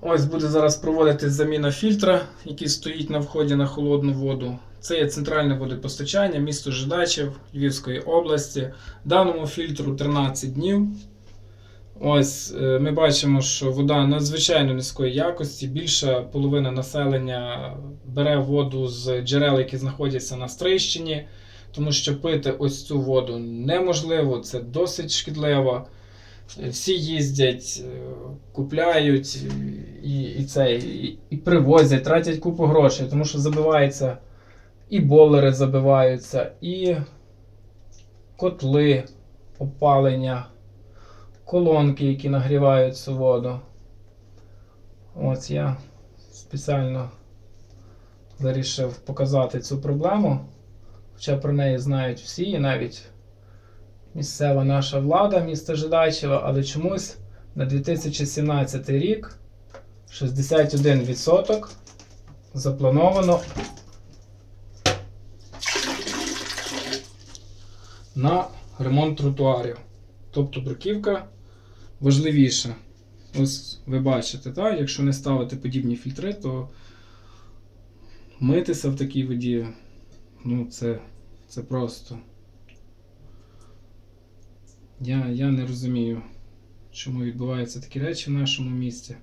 Ось буде зараз проводити заміна фільтра, який стоїть на вході на холодну воду. Це є центральне водопостачання, місто Жидачів Львівської області. Даному фільтру 13 днів. Ось е, ми бачимо, що вода надзвичайно низької якості. Більша половина населення бере воду з джерел, які знаходяться на Стрийщині, тому що пити ось цю воду неможливо, це досить шкідливо. Всі їздять, е, купляють і, і, це, і, і привозять, тратять купу грошей, тому що забиваються і болери забиваються, і котли опалення, колонки, які нагрівають цю воду. Ось я спеціально вирішив показати цю проблему. Хоча про неї знають всі, і навіть місцева наша влада міста Жидачева, але чомусь на 2017 рік 61% заплановано на ремонт тротуарів. Тобто бруківка важливіша. Ось ви бачите, так? якщо не ставити подібні фільтри, то митися в такій воді, ну це, це просто. Я, я не розумію, чому відбуваються такі речі в нашому місті.